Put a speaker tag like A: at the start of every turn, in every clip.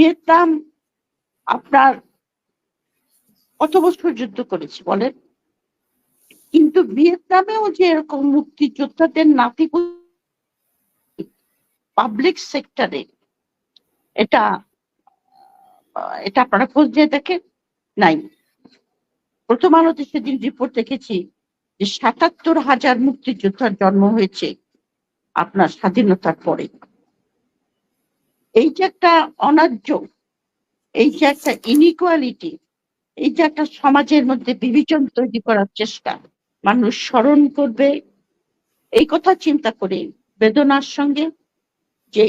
A: Vietnam আপনার কত বছর যুদ্ধ করেছে বলেন? কিন্তু ভিয়েতনামেও যে এরকম মুক্তিযোদ্ধাদের নাতি পাবলিক সেক্টরে এটা এটা আপনারা খোঁজ দিয়ে দেখেন? নাই। প্রথম আলোতে সেদিন রিপোর্ট দেখেছি যে সাতাত্তর হাজার মুক্তিযোদ্ধার জন্ম হয়েছে আপনার স্বাধীনতার পরে। এই যে একটা অনার্য এই যে একটা ইনইকুয়ালিটি এই যে একটা সমাজের মধ্যে বিভাজন তৈরি করার চেষ্টা। মানুষ স্মরণ করবে। এই কথা চিন্তা করে বেদনার সঙ্গে যে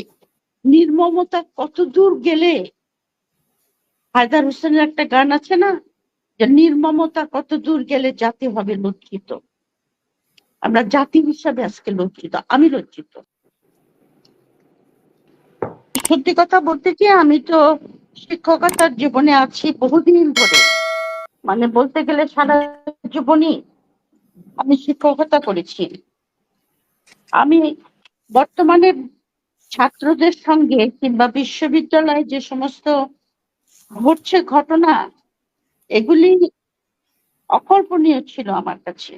A: নির্মমতা কত দূর গেলে, হায়দার হোসেনের একটা গান আছে না? যে নির্মমতা কত দূর গেলে জাতি হবে লজ্জিত। আমরা জাতি হিসাবে আজকে লজ্জিত, আমি লজ্জিত। সত্যি কথা বলতে কি, আমি তো শিক্ষকতার জীবনে আছি বহুদিন ধরে। মানে বলতে গেলে সারা জীবনই আমি শিক্ষকতা করেছি। আমি বর্তমানে ছাত্রদের সঙ্গে কিংবা বিশ্ববিদ্যালয়ে যে সমস্ত ঘটছে ঘটনা, এগুলি অকল্পনীয় ছিল আমার কাছে।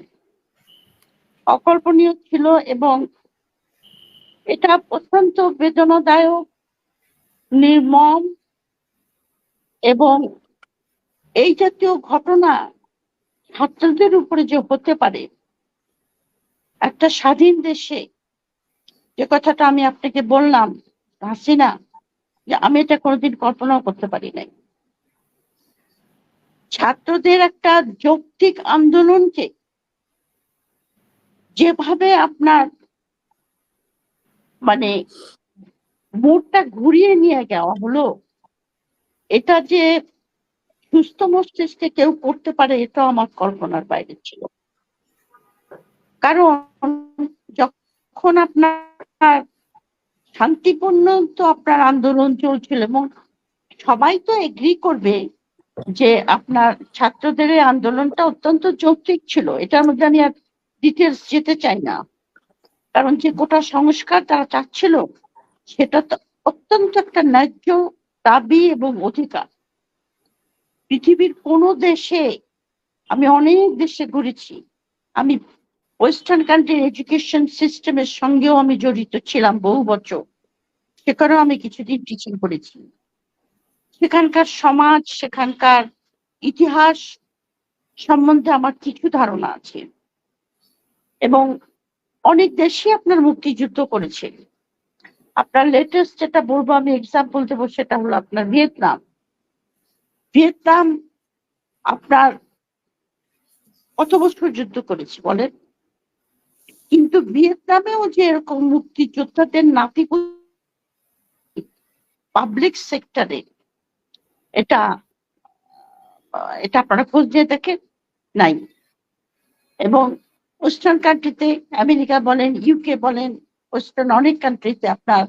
A: অকল্পনীয় ছিল এবং এটা অত্যন্ত বেদনাদায়ক নির্মম এবং এই জাতীয় ঘটনা ছাত্রদের উপরে যে হতে পারে, একটা স্বাধীন দেশে, যে কথাটা আমি আপনাকে বললাম, হাসিনা, যে আমি এটা কোনোদিন কল্পনাও করতে পারি নাই। ছাত্রদের একটা যৌক্তিক আন্দোলনকে যেভাবে আপনার মানে মোড়টা ঘুরিয়ে নিয়ে যাওয়া হলো। এটা যে সুস্থ মস্তিষ্কে কেউ করতে পারে, এটা আমার কল্পনার বাইরে ছিল। কারণ যখন আপনার শান্তিপূর্ণ তো আপনার আন্দোলন চলছিল এবং সবাই তো এগ্রি করবে যে আপনার ছাত্রদের আন্দোলনটা অত্যন্ত যৌক্তিক ছিল। এটার মধ্যে আমি আর ডিটেলস যেতে চাই না। কারণ যে গোটা সংস্কার তারা চাচ্ছিল সেটা তো অত্যন্ত একটা ন্যায্য দাবি এবং অধিকার। পৃথিবীর কোনো দেশে আমি অনেক দেশে ঘুরেছি। আমি ওয়েস্টার্ন কান্ট্রির এডুকেশন সিস্টেমের সঙ্গেও আমি জড়িত ছিলাম বহু বছর। সেখানেও আমি কিছুদিন টিচিং করেছি। সেখানকার সমাজ, সেখানকার ইতিহাস সম্বন্ধে আমার কিছু ধারণা আছে। এবং অনেক দেশই আপনার মুক্তিযুদ্ধ করেছে। আপনার লেটেস্ট যেটা বলব, আমি এক্সাম্পল দেবো, সেটা হলো আপনার ভিয়েতনাম। ভিয়েতনাম আপনার কত বছর যুদ্ধ করেছে বলেন? কিন্তু ভিয়েতনামেও যে এরকম মুক্তিযোদ্ধাদের নাতি পাবলিক সেক্টরে এটা এটা আপনারা খোঁজ দিয়ে দেখেন? নাই। এবং ওয়েস্টার্ন কান্ট্রিতে আমেরিকা বলেন ইউকে বলেন ওয়েস্টার্ন অনেক কান্ট্রিতে আপনার,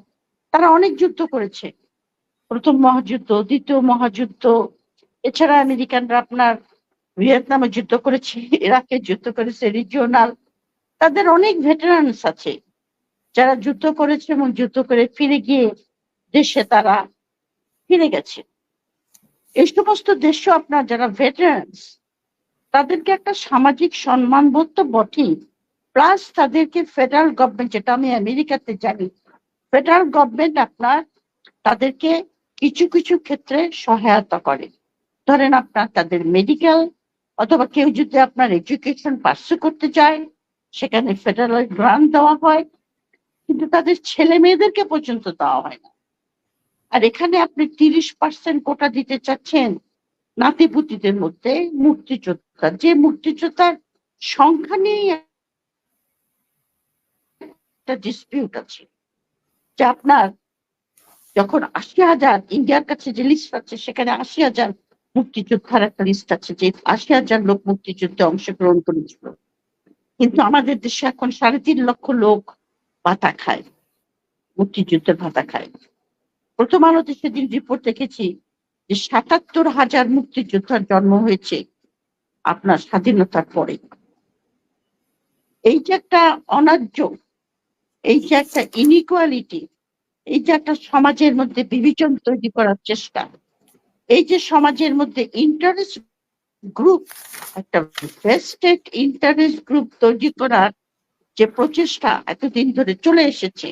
A: তারা অনেক যুদ্ধ করেছে। প্রথম মহাযুদ্ধ, দ্বিতীয় মহাযুদ্ধ, এছাড়া আমেরিকানরা আপনার ভিয়েতনামে যুদ্ধ করেছে, ইরাকে যুদ্ধ করেছে রিজিওনাল তাদের অনেক ভেটারানস আছে। যারা যুদ্ধ করেছে এবং যুদ্ধ করে ফিরে গিয়ে দেশে তারা ফিরে গেছে। এই সমস্ত দেশও আপনার যারা ভেটারানস তাদেরকে একটা সামাজিক সম্মানবোধ তো বটেই। প্লাস তাদেরকে ফেডারেল গভর্নমেন্ট যেটা আমি আমেরিকাতে জানি ফেডারেল গভর্নমেন্ট আপনার, তাদেরকে কিছু কিছু ক্ষেত্রে সহায়তা করে। ধরেন আপনার তাদের মেডিকেল অথবা কেউ যদি আপনার এডুকেশন পার্সু করতে চায়, সেখানে ফেডারেল গ্রান্ট দেওয়া হয়, কিন্তু তাদের ছেলে মেয়েদেরকে পর্যন্ত দেওয়া হয় না। আর এখানে আপনি তিরিশ পার্সেন্ট কোটা দিতে চাচ্ছেন, নাতিপুতিদের মধ্যে মুক্তিযোদ্ধা, যে মুক্তিযোদ্ধার সংখ্যা নিয়েই একটা ডিসপিউট আছে, যে আপনার যখন আশি হাজার ইন্ডিয়ার কাছে যে লিস্ট আছে, সেখানে আশি হাজার মুক্তিযোদ্ধার একটা লিস্ট আছে, যে আশি হাজার লোক মুক্তিযুদ্ধে অংশগ্রহণ করেছিল। কিন্তু আমাদের দেশে এখন সাড়ে তিন লক্ষ লোক ভাতা খায়, মুক্তিযুদ্ধের ভাতা খায়। প্রথম আলোতে সেদিন রিপোর্ট দেখেছি যে সাতাত্তর হাজার মুক্তিযোদ্ধার জন্ম হয়েছে আপনার স্বাধীনতার পরে। এই যে একটা অন্যায্য এই যে একটা ইনইকুয়ালিটি এই যে একটা সমাজের মধ্যে বিভাজন তৈরি করার চেষ্টা, এই যে সমাজের মধ্যে ইন্টারেস্ট গ্রুপ একটা ভেস্টেড ইন্টারেস্ট গ্রুপ তৈরি করার যে প্রচেষ্টা এতদিন ধরে চলে এসেছে,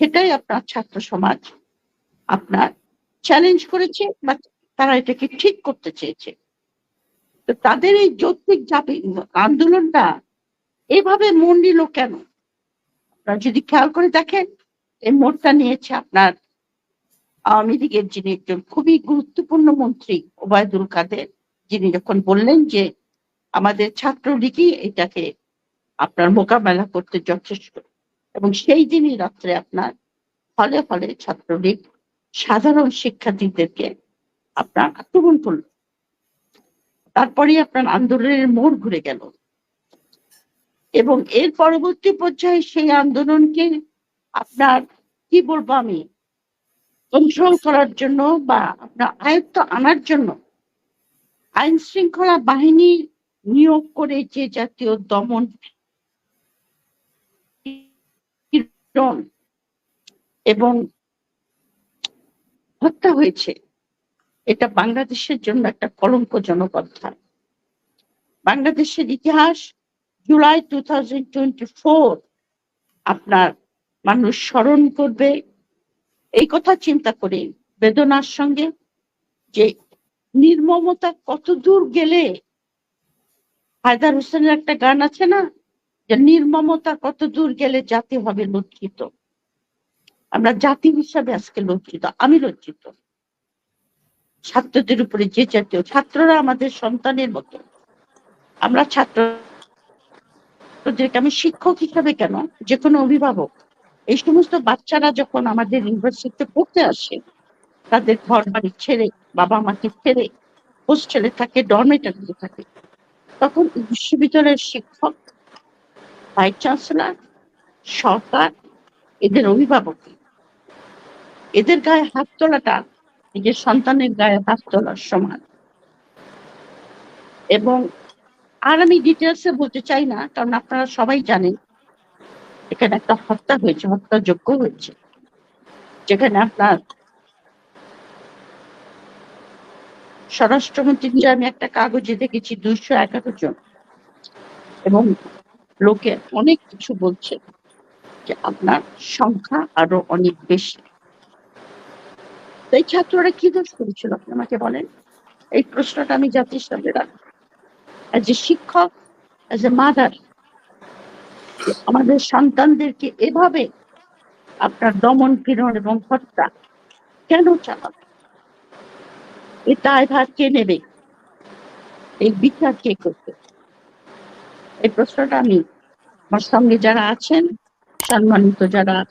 A: সেটাই আপনার ছাত্র সমাজ আপনার চ্যালেঞ্জ করেছে বা তারা এটাকে ঠিক করতে চেয়েছে। তো তাদের এই যৌক্তিক আন্দোলনটা এভাবে মন নিল কেন? আপনারা যদি খেয়াল করে দেখেন, এই মোড়টা নিয়েছে আপনার আওয়ামী লীগের যিনি একজন খুবই গুরুত্বপূর্ণ মন্ত্রী, ওবায়দুল কাদের, যিনি যখন বললেন যে আমাদের ছাত্রলীগই এটাকে আপনার মোকাবেলা করতে যথেষ্ট। এবং সেই দিনই রাত্রে আপনার ফলে ফলে ছাত্রলীগ সাধারণ শিক্ষার্থীদেরকে আপনার আক্রমণ করল। তারপরে আপনার আন্দোলনের মোড় ঘুরে গেল। এবং এর পরবর্তী পর্যায়ে সেই আন্দোলনকে আপনার, কি বলব আমি কন্ট্রোল করার জন্য বা আপনার আয়ত্ত আনার জন্য আইন শৃঙ্খলা বাহিনী নিয়োগ করে যে জাতীয় দমন এবং হত্যা হয়েছে, এটা বাংলাদেশের জন্য একটা কলঙ্কজনক অধ্যায়। বাংলাদেশের ইতিহাস জুলাই টু আপনার মানুষ স্মরণ করবে। এই কথা চিন্তা করে বেদনার সঙ্গে যে নির্মমতা কত দূর গেলে হায়দার হোসেনের একটা গান আছে না, যে নির্মমতা কত দূর গেলে জাতি হবে লজ্জিত। আমরা জাতি হিসাবে আজকে লজ্জিত, আমি লজ্জিত। ছাত্রদের উপরে যে জাতীয়, ছাত্ররা আমাদের সন্তানের মতো। আমরা ছাত্র ছাত্রদেরকে আমি শিক্ষক হিসাবে কেন? যে কোনো অভিভাবক। এই সমস্ত বাচ্চারা যখন আমাদের ইউনিভার্সিটিতে পড়তে আসে, তাদের ঘর বাড়ি ছেড়ে, বাবা মাকে ছেড়ে হোস্টেলে থাকে ডরমেটারিতে থাকে, তখন বিশ্ববিদ্যালয়ের শিক্ষক ভাইস চ্যান্সেলর সরকার, এদের অভিভাবক, এদের গায়ে হাত তোলাটা নিজের সন্তানের গায়ে হাত তোলার সমান। এবং আর আমি ডিটেলসে বলতে চাই না, কারণ আপনারা সবাই জানেন, এখানে একটা হত্যা হয়েছে হত্যাযোগ্য হয়েছে, যেখানে আপনার স্বরাষ্ট্রমন্ত্রী যে আমি একটা কাগজে দেখেছি, দুইশো এগারো জন, এবং লোকে অনেক কিছু বলছে যে আপনার সংখ্যা আরও অনেক বেশি। এই ছাত্ররা কি দোষ করেছিল, আপনি আমাকে বলেন? এই প্রশ্নটা আমি জাতির সামনে রাখব অ্যাজ এ শিক্ষক অ্যাজ এ মাদার আমাদের সন্তানদেরকে এভাবে আপনার দমন পীড়ন এবং হত্যা কেন চালাবে? এই দায়ভার কে নেবে? এই বিচার কে করবে? এই প্রশ্নটা আমি আমার সঙ্গে যারা আছেন, সম্মানিত যারা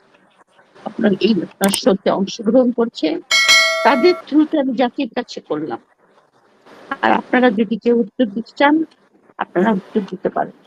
A: আপনার এই শোতে অংশগ্রহণ করছে, তাদের থ্রুতে আমি জাতির কাছে করলাম। আর আপনারা যদি কেউ উত্তর দিতে চান আপনারা উত্তর দিতে পারেন।